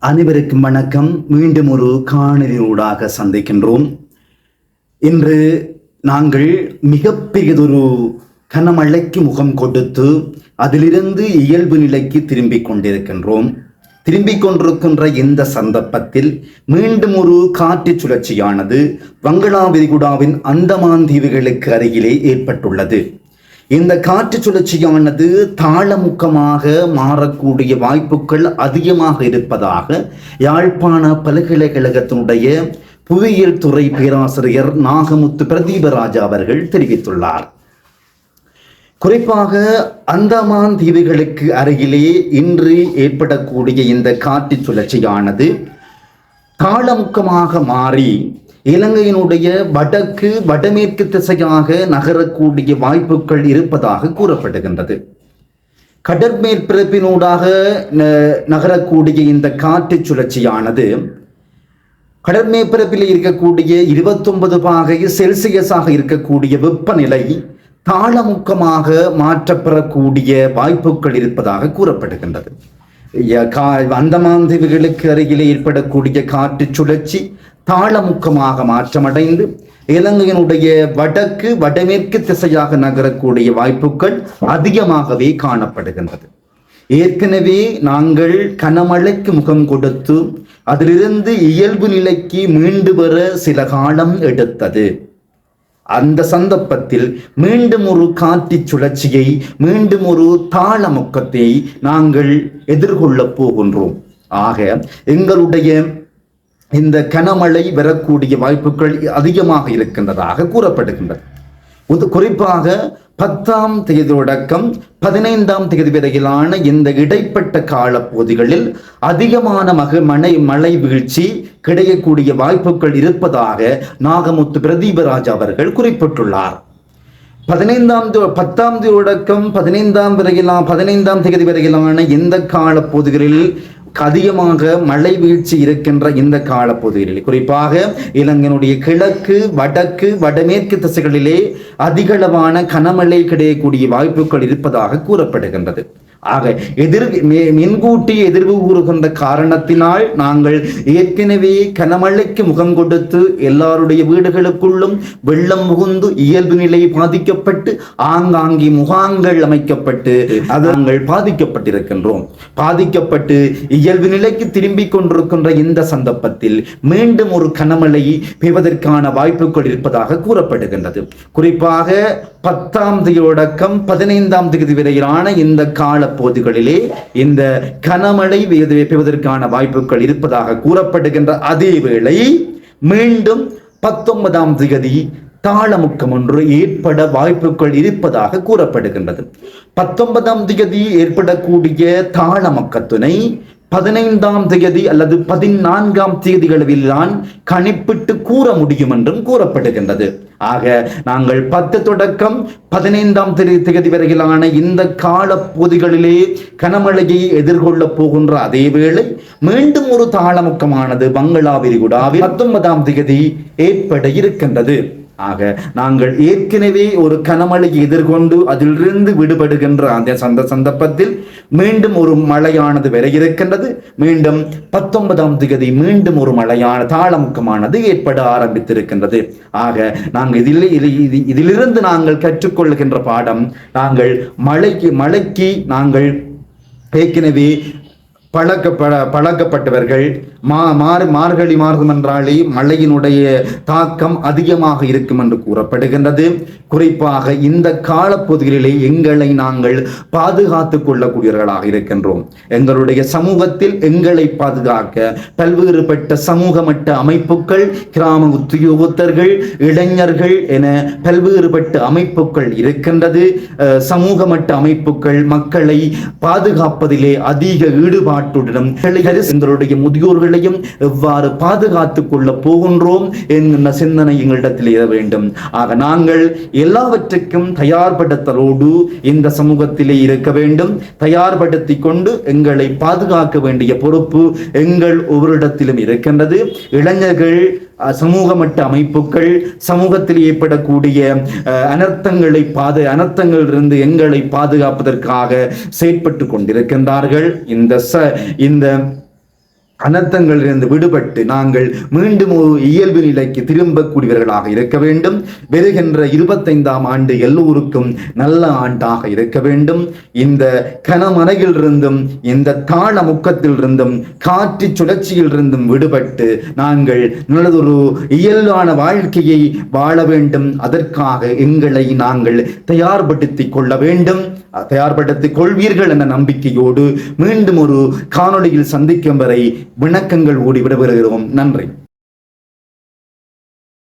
அனைவருக்கும் வணக்கம். மீண்டும் ஒரு காணொலியூடாக சந்திக்கின்றோம். இன்று நாங்கள் மிகப்பெரியதொரு கனமழைக்கு முகம் கொடுத்து அதிலிருந்து இயல்பு நிலைக்கு திரும்பிக் கொண்டிருக்கின்றோம். திரும்பிக் கொண்டிருக்கின்ற இந்த சந்தர்ப்பத்தில் மீண்டும் ஒரு காற்று சுழற்சியானது வங்களா விரிகுடாவின் அந்தமான் தீவுகளுக்கு அருகிலே ஏற்பட்டுள்ளது. இந்த காற்று சுழற்சியானது தாளமுக்கமாக மாறக்கூடிய வாய்ப்புகள் அதிகமாக இருப்பதாக யாழ்ப்பாண பல்கலைக்கழகத்தினுடைய புவியியல் துறை பேராசிரியர் நாகமுத்து பிரதீபராஜா அவர்கள் தெரிவித்துள்ளார். குறிப்பாக அந்தமான் தீவுகளுக்கு அருகிலே இன்று ஏற்படக்கூடிய இந்த காற்று சுழற்சியானது காலமுக்கமாக மாறி இலங்கையினுடைய வடக்கு வடமேற்கு திசையாக நகரக்கூடிய வாய்ப்புகள் இருப்பதாக கூறப்படுகின்றது. கடற்மேற்பிறப்பினூடாக ந- நகரக்கூடிய இந்த காற்று சுழற்சியானது கடற்மேற்பிறப்பில் இருக்கக்கூடிய இருபத்தொன்பது பாகை செல்சியஸாக இருக்கக்கூடிய வெப்பநிலை தாளமுக்கமாக மாற்றப்பெறக்கூடிய வாய்ப்புகள் இருப்பதாக கூறப்படுகின்றது. கா- அந்தமான் தீவுகளுக்கு அருகிலே ஏற்படக்கூடிய காற்று சுழற்சி தாளமுக்கமாக மாற்றமடைந்து இலங்கையினுடைய வடக்கு வடமேற்கு திசையாக நகரக்கூடிய வாய்ப்புகள் அதிகமாகவே காணப்படுகின்றது. ஏற்கனவே நாங்கள் கனமழைக்கு முகம் கொடுத்து அதிலிருந்து இயல்பு நிலைக்கு மீண்டு வர சில காலம் எடுத்தது. அந்த சந்தர்ப்பத்தில் மீண்டும் ஒரு காற்று சுழற்சியை மீண்டும் ஒரு தாளமுக்கத்தை நாங்கள் எதிர்கொள்ளப் போகின்றோம். ஆக எங்களுடைய இந்த கனமழை வரக்கூடிய வாய்ப்புகள் அதிகமாக இருக்கின்றதாக கூறப்படுகின்றது. குறிப்பாக பத்தாம் தேதி தொடக்கம் பதினைந்தாம் தேதி வரையிலான இந்த இடைப்பட்ட காலப்பகுதிகளில் அதிகமான மக மழை மழை வீழ்ச்சி கிடைக்கக்கூடிய வாய்ப்புகள் இருப்பதாக நாகமுத்து பிரதீபராஜ் அவர்கள் குறிப்பிட்டுள்ளார். பதினைந்தாம் பத்தாம் தேதி தொடக்கம் பதினைந்தாம் வரையிலான பதினைந்தாம் தேதி வரையிலான இந்த காலப்பகுதிகளில் அதிகமாக மழை வீழ்ச்சி இருக்கின்ற இந்த காலப்பகுதிகளில். குறிப்பாக இலங்கையினுடைய கிழக்கு வடக்கு வடமேற்கு திசைகளிலே அதிகளவான கனமழை கிடைக்கக்கூடிய வாய்ப்புகள் இருப்பதாக கூறப்படுகின்றது. ஆக எதிர் மின்கூட்டி எதிர்வு கூறுகின்ற காரணத்தினால் நாங்கள் ஏற்கனவே கனமழைக்கு முகம் கொடுத்து எல்லாருடைய வீடுகளுக்குள்ளும் வெள்ளம் முகுந்து இயல்பு நிலை பாதிக்கப்பட்டு ஆங்காங்கே முகாங்கள் அமைக்கப்பட்டு அது நாங்கள் பாதிக்கப்பட்டிருக்கின்றோம். பாதிக்கப்பட்டு இயல்பு நிலைக்கு திரும்பிக் கொண்டிருக்கின்ற இந்த சந்தர்ப்பத்தில் மீண்டும் ஒரு கனமழை பெய்வதற்கான வாய்ப்புகள் இருப்பதாக கூறப்படுகின்றது. குறிப்பாக பத்தாம் தேதி தொடக்கம் பதினைந்தாம் தேதி வரையிலான இந்த காலப்பகுதிகளிலே இந்த கனமழை பெய்து- பெய்வதற்கான வாய்ப்புகள் இருப்பதாக கூறப்படுகின்ற அதே வேளை மீண்டும் பத்தொன்பதாம் தேதி தாளமுக்கம் ஒன்று ஏற்பட வாய்ப்புகள் இருப்பதாக கூறப்படுகின்றது. பத்தொன்பதாம் தேதி ஏற்படக்கூடிய தாளமக்கத்தினை பதினைந்தாம் தேதி அல்லது பதினான்காம் தேதிகளில்தான் கணிப்பிட்டு கூற முடியும் என்றும் கூறப்படுகின்றது. ஆக நாங்கள் பத்து தொடக்கம் பதினைந்தாம் தேதி வரையிலான இந்த காலப்பகுதிகளிலே கனமழையை எதிர்கொள்ளப் போகின்ற அதே வேளை மீண்டும் ஒரு தாளமுக்கமானது பங்களா விரிகுடாவில் பத்தொன்பதாம் தேதி ஏற்பட இருக்கின்றது. ஆக நாங்கள் ஏற்கனவே ஒரு கனமழையை எதிர்கொண்டு அதிலிருந்து விடுபடுகின்ற அந்த சந்த சந்தர்ப்பத்தில் மீண்டும் ஒரு மழையானது வர இருக்கின்றது. மீண்டும் பத்தொன்பதாம் தேதி மீண்டும் ஒரு மழையான தாளமுக்கமானது ஏற்பட ஆரம்பித்திருக்கின்றது. ஆக நாங்கள் இதில் இது- இதிலிருந்து நாங்கள் கற்றுக்கொள்கின்ற பாடம் நாங்கள் மழைக்கு மழைக்கு நாங்கள் ஏற்கனவே பழக்கப்பட பழக்கப்பட்டவர்கள் மா மார் மார்கழி மார்க்கம் என்றாலே மழையினுடைய தாக்கம் அதிகமாக இருக்கும் என்று கூறப்படுகின்றது. குறிப்பாக இந்த காலப்பகுதிகளிலே எங்களை நாங்கள் பாதுகாத்துக் கொள்ளக்கூடியவர்களாக இருக்கின்றோம். எங்களுடைய சமூகத்தில் எங்களை பாதுகாக்க பல்வேறுபட்ட சமூக மட்ட அமைப்புகள் கிராம உத்தியோகத்தர்கள் இளைஞர்கள் என பல்வேறுபட்ட அமைப்புகள் இருக்கின்றது. அஹ், சமூக மட்ட அமைப்புகள் மக்களை பாதுகாப்பதிலே அதிக ஈடுபாடு ஈடுபாட்டுடனும் எங்களுடைய முதியோர்களையும் எவ்வாறு பாதுகாத்துக் கொள்ள போகின்றோம் என்கின்ற சிந்தனை எங்களிடத்தில் இட வேண்டும். ஆக நாங்கள் எல்லாவற்றுக்கும் தயார்படுத்தலோடு இந்த சமூகத்திலே இருக்க வேண்டும். தயார்படுத்தி கொண்டு எங்களை பாதுகாக்க வேண்டிய பொறுப்பு எங்கள் ஒவ்வொரு இடத்திலும் இருக்கின்றது. இளைஞர்கள் அஹ், சமூக மட்ட அமைப்புகள் சமூகத்தில் ஏற்படக்கூடிய அஹ், அனர்த்தங்களை பாது அனர்த்தங்களிலிருந்து எங்களை பாதுகாப்பதற்காக செயற்பட்டு கொண்டிருக்கின்றார்கள். இந்த ச இந்த அனர்த்தங்களிலிருந்து விடுபட்டு நாங்கள் மீண்டும் ஒரு இயல்பு நிலைக்கு திரும்பக்கூடியவர்களாக இருக்க வேண்டும். வருகின்ற இருபத்தைந்தாம் ஆண்டு எல்லோருக்கும் நல்ல ஆண்டாக இருக்க வேண்டும். இந்த கனமனையிலிருந்தும் இந்த தாள முக்கத்திலிருந்தும் காற்று சுழற்சியிலிருந்தும் விடுபட்டு நாங்கள் நல்லதொரு இயல்பான வாழ்க்கையை வாழ வேண்டும். அதற்காக எங்களை நாங்கள் தயார்படுத்திக் கொள்ள வேண்டும். தயார்படுத்திக் கொள்வீர்கள் என்ற நம்பிக்கையோடு மீண்டும் ஒரு காணொளியில் சந்திக்கும் வரை விளக்கங்கள் ஓடி விடைபெறுகிறோம் நன்றி.